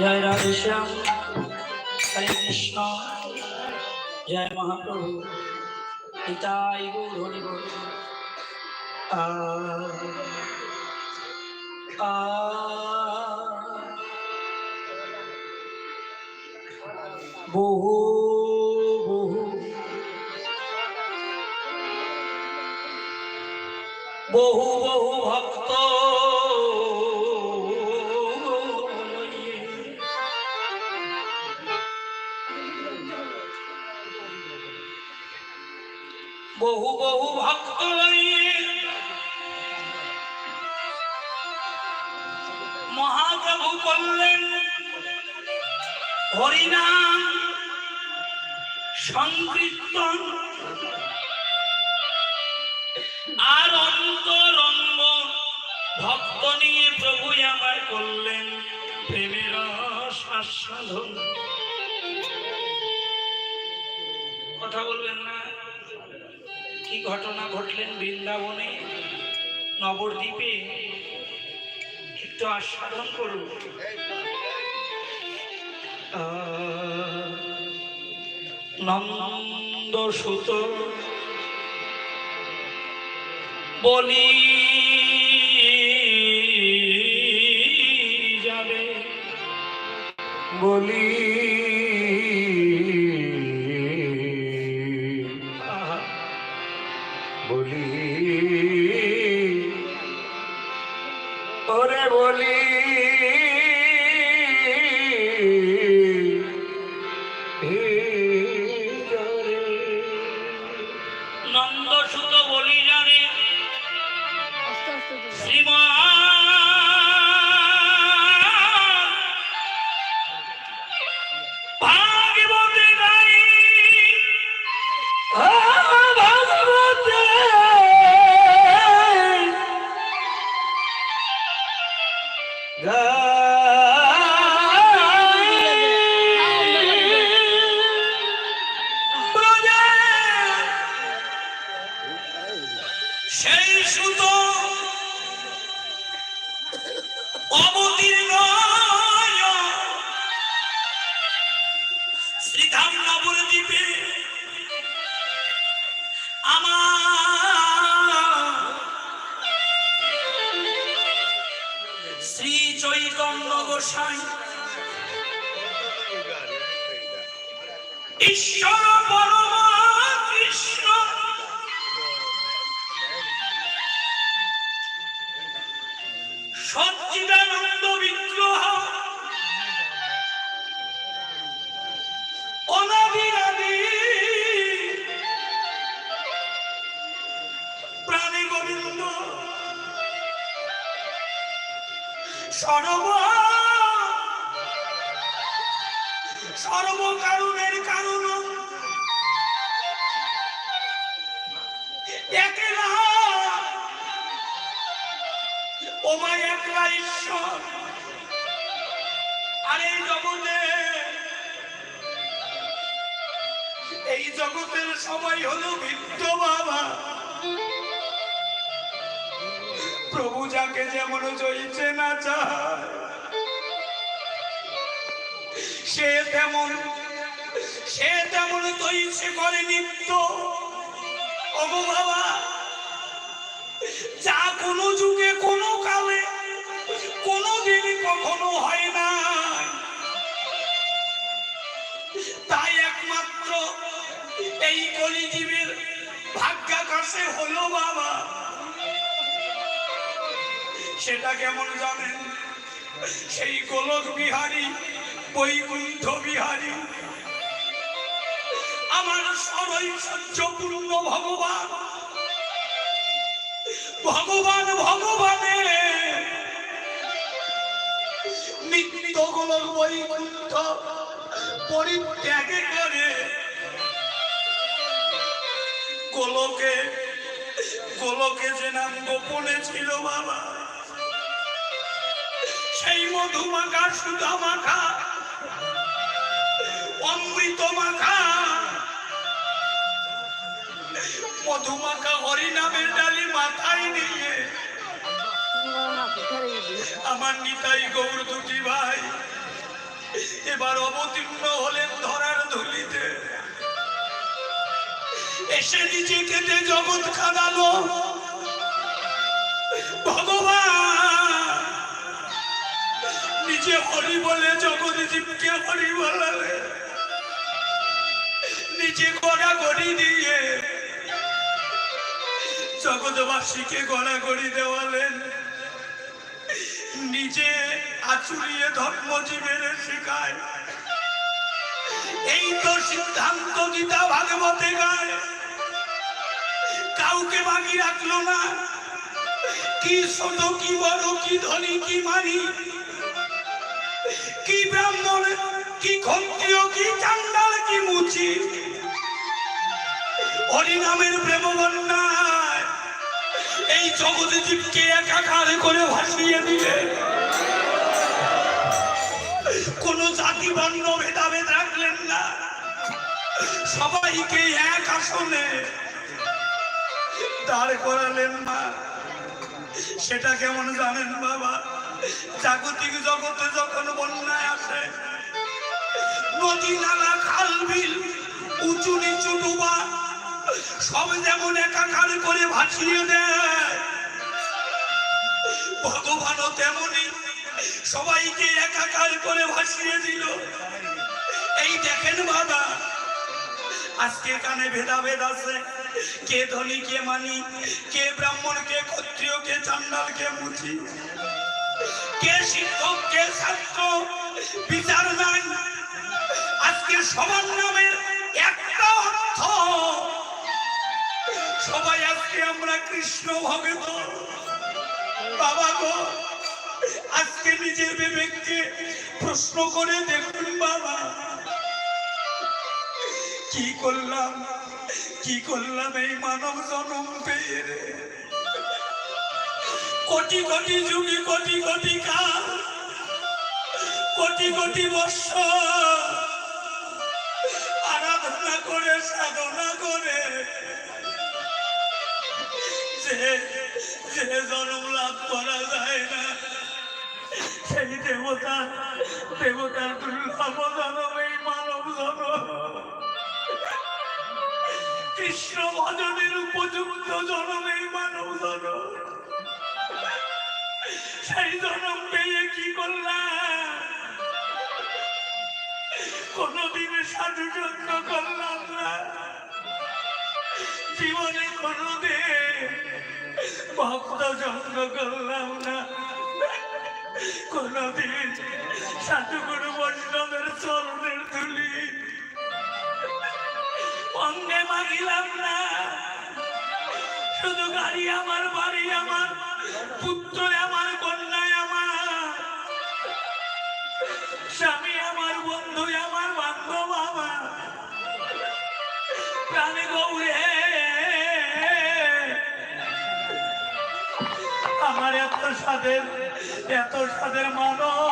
জয় রাধেশ্যাম, হরে কৃষ্ণ, জয় মহাপ্রভু পিতাই গৌর হরি আ, বহু বহু বহু বহু ভক্ত ভক্ত মহাপ্রভু করলেন হরিনাম সংকীর্তন। আর অন্তরঙ্গ ভক্ত নিয়ে প্রভু আমার করলেন প্রেমের আস্বাদন। কথা বলবেন না? কি ঘটনা ঘটলেন বৃন্দাবনে? নবদ্বীপে একটু আস্বাদন করুন। নন্দ সুত বলি যাবে। বলি ওরে বলি আমার শ্রী চৈতন্য গোসাই ঈশ্বর পরমা কৃষ্ণ সচ্চিদানন্দ বিগ্রহ। সর্ব। সর্বকারণের কারণ। একলা। ওমা একলা ঈশ্বর। আর এই জগতে এই জগতের সবাই হলো ভিন্ন বাবা। প্রভু যাকে যেমন চলছে না সে তেমন সে তেমন করে নিত্য। যা কোনো যুগে, কোনো কালে, কোনো কখনো হয় না তাই একমাত্র এই কলিজীবের ভাগ্যাকাশে হলো বাবা। সেটা কেমন জানেন? সেই গোলক বিহারী, বৈকুণ্ঠ বিহারী। আমার সরৈশ্বর্যপূর্ণ ভগবান। ভগবান, ভগবানে। নিত্য গোলক বৈকুণ্ঠ পরিত্যাগ করে। গোলকে গোলকে যে নাম গোপনে ছিল বাবা। সেই মধুমাখা সুধা মাখা অমৃত মাখা মধুমাখা হরিনামের ডালি মাথায় নিয়ে। আমার নিতাই গৌর দুটি ভাই এবার অবতীর্ণ হলেন ধরার ধুলিতে। এসে নিজে কেটে জগৎ খাদালো। ভগবান! নিজে হরি বলে জগৎ জীবকে হরি বলালে নিজে গড়া গড়ি দিয়ে জগৎবাসীকে গড়া গড়ি দেওয়ালেন। নিজে আচুরিয়ে ধর্মজীবের শেখায়। এই তো সিদ্ধান্ত গীতা ভাগবতে গায়। কাউকে বাকি রাখল না। কি ছোট কি বড়, কি ধনী, কি মানি? কি ব্রাহ্মণ, কি ক্ষত্রিয় কি চান্দাল কি মুচি? হরিনামের প্রেম এই জগতে জীবকে একাকার করে ভাসিয়ে দিলে। কোন জাতি, বর্ণ, ভেদাভেদ রাখলেন না। সবাইকে এক আসনে দাঁড় করালেন না সেটা কেমন জানেন বাবা? জাগতিক জগতে যখন বন্যায় আসে, নদী, নালা, খাল, বিল, উঁচু নিচু ডুবা, সব যেমন একাকার করে ভাসিয়ে দেয়। ভগবানও তেমনি সবাইকে একাকার করে ভাসিয়ে দিল। এই দেখেন বাবা, আজকে কানে ভেদাভেদ আছে। কে ধনী, কে মানি, কে ব্রাহ্মণ, কে ক্ষত্রিয়, কে চান্ডাল, কে মুচি। কে শিক্ষক কে ছাত্র বিচার নাই। আজকে সবার নামের একটা অর্থ। সবাই আজকে আমরা কৃষ্ণ ভগত। বাবা গো, আজকে নিজের বিবেককে প্রশ্ন করে দেখুন বাবা। কি করলাম? কি করলাম এই মানব জনম পেয়ে? কোটি কোটি যুগি কোটি কোটি কাল, কোটি কোটি বর্ষ আরাধনা করে, সাধনা করে, যে যে জন্ম লাভ করা যায় না, সেই দেবতা দেবতার দুর্লভ জনম, এই মানব কৃষ্ণ ভজনের উপযুক্ত জনম, এই মানব জনম। সেই জনম পেয়ে কি করলাম? কোনদিন সাধু যত্ন করলাম না। জীবনে কোনদিন ভক্ত যত্ন করলাম না। কোনদিন সাধুগুরু বৈষ্ণবের চরণের ধুলি অঙ্গে মাগিলাম না। শুধু গাড়ি আমার, বাড়ি আমার পুত্র আমার কন্যায় আমার। স্বামী আমার বন্ধু আমার, বান্ধব আমার। প্রাণে গৌরে। আমার এত সাদের এত সাদের মানব